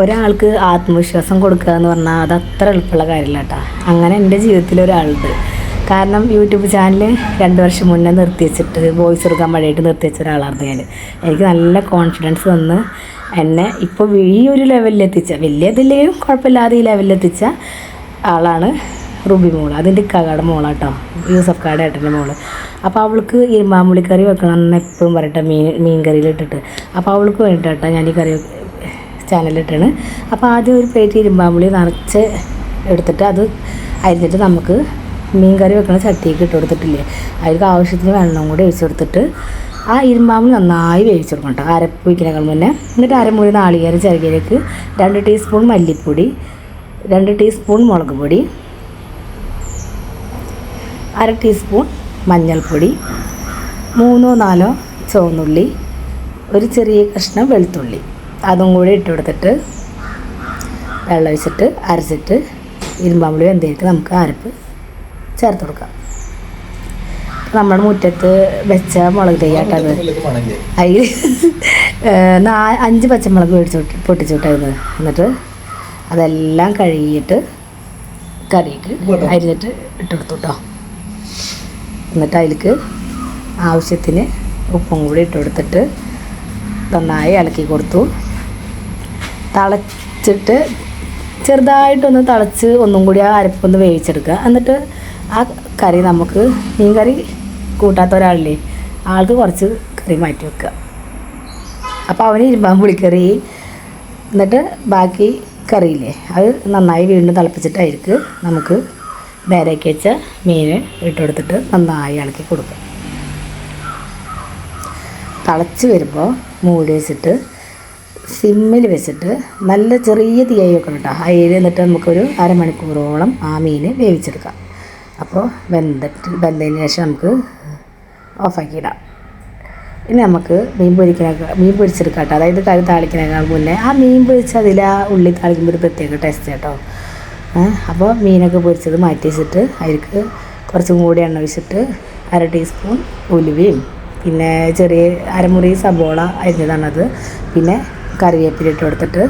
ഒരാൾക്ക് ആത്മവിശ്വാസം കൊടുക്കുക എന്ന് പറഞ്ഞാൽ അത് അത്ര എളുപ്പമുള്ള കാര്യമില്ല കേട്ടോ. അങ്ങനെ എന്റെ ജീവിതത്തിൽ ഒരാളുണ്ട്. കാരണം യൂട്യൂബ് ചാനൽ രണ്ട് വർഷം മുന്നേ നിർത്തി വെച്ചിട്ട് വോയിസ് എടുക്കാൻ വേണ്ടിയിട്ട് നിർത്തി വെച്ച ഒരാളായിരുന്നു ഞാൻ എനിക്ക് നല്ല കോൺഫിഡൻസ് വന്ന് എന്നെ ഇപ്പോൾ ഈ ഒരു ലെവലിലെത്തിച്ച വലിയതില്ലെങ്കിലും കുഴപ്പമില്ലാതെ ഈ ലെവലിലെത്തിച്ച ആളാണ് റുബി മോൾ അതിന്റെ കകയുടെ മോളാട്ടോ യൂസഫ് കാടെ ഏട്ടന്റെ മോൾ. അപ്പോൾ അവൾക്ക് ഇരുമാമ്പുളി കറി വെക്കണം എന്ന് എപ്പോഴും പറയട്ടെ മീൻ മീൻ കറിയിലിട്ടിട്ട് അപ്പോൾ അവൾക്ക് വേണ്ടിയിട്ടാണ് ഞാൻ ഈ കറി ചാനലിട്ടാണ് അപ്പോൾ ആദ്യം ഒരു പ്ലേറ്റ് ഇരുമ്പാമ്പുളി നിറച്ച് എടുത്തിട്ട് അത് അരിഞ്ഞിട്ട് നമുക്ക് മീൻ കറി ചട്ടിക്ക് ഇട്ട് കൊടുത്തിട്ടില്ലേ? അതിലേക്ക് ആവശ്യത്തിന് വെള്ളം കൂടി ഒഴിച്ചു കൊടുത്തിട്ട് ആ ഇരുമ്പാമ്പുളി നന്നായി വേവിച്ച് കൊടുക്കണം കേട്ടോ. അരപ്പ് വയ്ക്കുന്നതിനേക്കാൾ മുന്നേ. എന്നിട്ട് അരമുറി നാളികേരം ചിരകിലേക്ക് രണ്ട് ടീസ്പൂൺ മല്ലിപ്പൊടി രണ്ട് ടീസ്പൂൺ മുളക് പൊടി അര ടീസ്പൂൺ മഞ്ഞൾപ്പൊടി മൂന്നോ നാലോ ചുവന്നുള്ളി ഒരു ചെറിയ കഷ്ണം വെളുത്തുള്ളി. അതും കൂടി ഇട്ട് കൊടുത്തിട്ട് വെള്ളം ഒഴിച്ചിട്ട് അരച്ചിട്ട് ഇരുമ്പാമ്പുളി വെന്തേക്ക് നമുക്ക് അരപ്പ് ചേർത്ത് കൊടുക്കാം. നമ്മുടെ മുറ്റത്ത് വെച്ച മുളക് തൈയാട്ടത് അതിൽ നാ അഞ്ച് പച്ചമുളക് മേടിച്ചു പൊട്ടിച്ചുവിട്ടായിരുന്നു എന്നിട്ട് അതെല്ലാം കഴുകിയിട്ട് കറിക്ക് അരിഞ്ഞിട്ട് ഇട്ട് കൊടുത്തു കേട്ടോ എന്നിട്ട് അതിലേക്ക് ആവശ്യത്തിന് ഉപ്പും കൂടി ഇട്ട് കൊടുത്തിട്ട് നന്നായി ഇളക്കി കൊടുത്തു. തിളച്ചിട്ട് ചെറുതായിട്ടൊന്ന് തിളച്ച് ഒന്നും കൂടി ആ അരപ്പൊന്ന് വേവിച്ചെടുക്കുക. എന്നിട്ട് ആ കറി നമുക്ക് മീൻ കറി കൂട്ടാത്ത ഒരാളില്ലേ ആൾക്ക് കുറച്ച് കറി മാറ്റി വെക്കുക. അപ്പോൾ അവന് ഇരുമ്പാൻ പുളിക്കറി എന്നിട്ട് ബാക്കി കറിയില്ലേ അത് നന്നായി വീണ്ടും തിളപ്പിച്ചിട്ടായിരിക്കും നമുക്ക് നേരേക്ക് വെച്ച മീൻ ഇട്ടുകൊടുത്തിട്ട് നന്നായി ഇളക്കി കൊടുക്കുക. തിളച്ച് വരുമ്പോൾ മൂടി വെച്ചിട്ട് സിമ്മിൽ വെച്ചിട്ട് നല്ല ചെറിയ തീയായി വെക്കണം കേട്ടോ അതിൽ എന്നിട്ട് നമുക്കൊരു അരമണിക്കൂറോളം ആ മീൻ വേവിച്ചെടുക്കാം. അപ്പോൾ വെന്തിട്ട് വെന്തതിന് ശേഷം നമുക്ക് ഓഫാക്കിയിടാം. ഇനി നമുക്ക് മീൻ പൊരിക്കണേക്കാൾ മീൻ പൊരിച്ചെടുക്കാം കേട്ടോ. അതായത് കറി താളിക്കണേക്കാൾ മുന്നേ ആ മീൻ പൊരിച്ച് അതിൽ ആ ഉള്ളി താളിക്കുമ്പോൾ ഒരു പ്രത്യേക ടേസ്റ്റ് കേട്ടോ. അപ്പോൾ മീനൊക്കെ പൊരിച്ചത് മാറ്റി വെച്ചിട്ട് അതിലേക്ക് കുറച്ചും കൂടി എണ്ണ ഒഴിച്ചിട്ട് അര ടീസ്പൂൺ ഉലുവയും പിന്നെ ചെറിയ അരമുറി സബോള അരിഞ്ഞതാണത്. പിന്നെ കറിവേപ്പില ഇട്ട് കൊടുത്തിട്ട്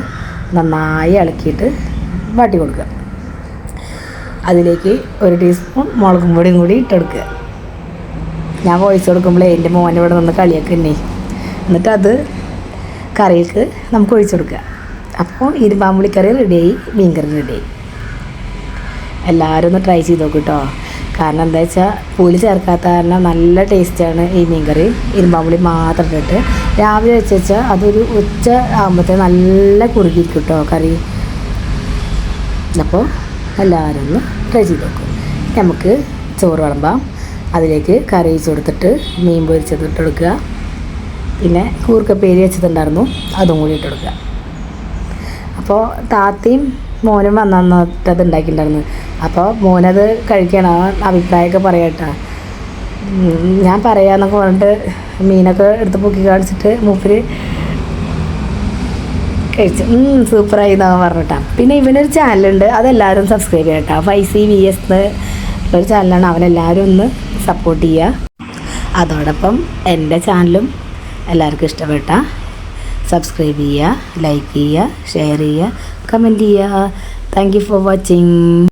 നന്നായി ഇളക്കിയിട്ട് വാട്ടി കൊടുക്കുക. അതിലേക്ക് ഒരു ടീസ്പൂൺ മുളകും പൊടിയും കൂടി ഇട്ടെടുക്കുക ഞാൻ വോയിസ് കൊടുക്കുമ്പോൾ എന്റെ മോന്റെ ഇവിടെ നിന്ന് കളിയൊക്കെ തന്നെ എന്നിട്ട് അത് കറിയിലേക്ക് നമുക്ക് ഒഴിച്ചു കൊടുക്കുക. അപ്പോൾ ഇരുമ്പാമ്പുളിക്കറി റെഡിയായി മീൻകറി റെഡിയായി എല്ലാവരും ഒന്ന് ട്രൈ ചെയ്ത് നോക്കും കേട്ടോ കാരണം എന്താ വെച്ചാൽ പുളി ചേർക്കാത്ത കാരണം നല്ല ടേസ്റ്റാണ് ഈ മീൻ കറി ഇരുമ്പാമ്പുളി മാത്രം ഇട്ടിട്ട്. രാവിലെ വെച്ച് വെച്ചാൽ അതൊരു ഉച്ച ആകുമ്പോഴത്തേ നല്ല കുറുകിയിരിക്കും കേട്ടോ കറി. അപ്പോൾ എല്ലാവരും ഒന്ന് ട്രൈ ചെയ്ത് നോക്കും. നമുക്ക് ചോറ് വിളമ്പാം. അതിലേക്ക് കറി വെച്ച് കൊടുത്തിട്ട് മീൻ പൊരിച്ചത് എടുക്കുക പിന്നെ കൂർക്കപ്പേരി വെച്ചിട്ടുണ്ടായിരുന്നു അതും കൂടി ഇട്ടെടുക്കുക അപ്പോൾ താത്തയും മോനും വന്നത് ഉണ്ടാക്കിയിട്ടുണ്ടായിരുന്നു അപ്പോൾ മോനത് കഴിക്കണം. അഭിപ്രായമൊക്കെ പറയട്ടാ ഞാൻ പറയാന്നൊക്കെ പറഞ്ഞിട്ട് മീനൊക്കെ എടുത്ത് പൊക്കി കാണിച്ചിട്ട് മൂപ്പര് കഴിച്ചു. സൂപ്പറായി എന്നവൻ പറഞ്ഞിട്ടാ പിന്നെ ഇവനൊരു ചാനലുണ്ട്. അതെല്ലാവരും സബ്സ്ക്രൈബ് ചെയ്യട്ടോ ഫൈസി വി എസ് ഒരു ചാനലാണ്. അവനെല്ലാവരും ഒന്ന് സപ്പോർട്ട് ചെയ്യുക അതോടൊപ്പം എന്റെ ചാനലും എല്ലാവർക്കും ഇഷ്ടപ്പെട്ട. സബ്സ്ക്രൈബ് ചെയ്യുക ലൈക്ക് ചെയ്യുക ഷെയർ ചെയ്യുക കമന്റ് ചെയ്യുക. Thank you for watching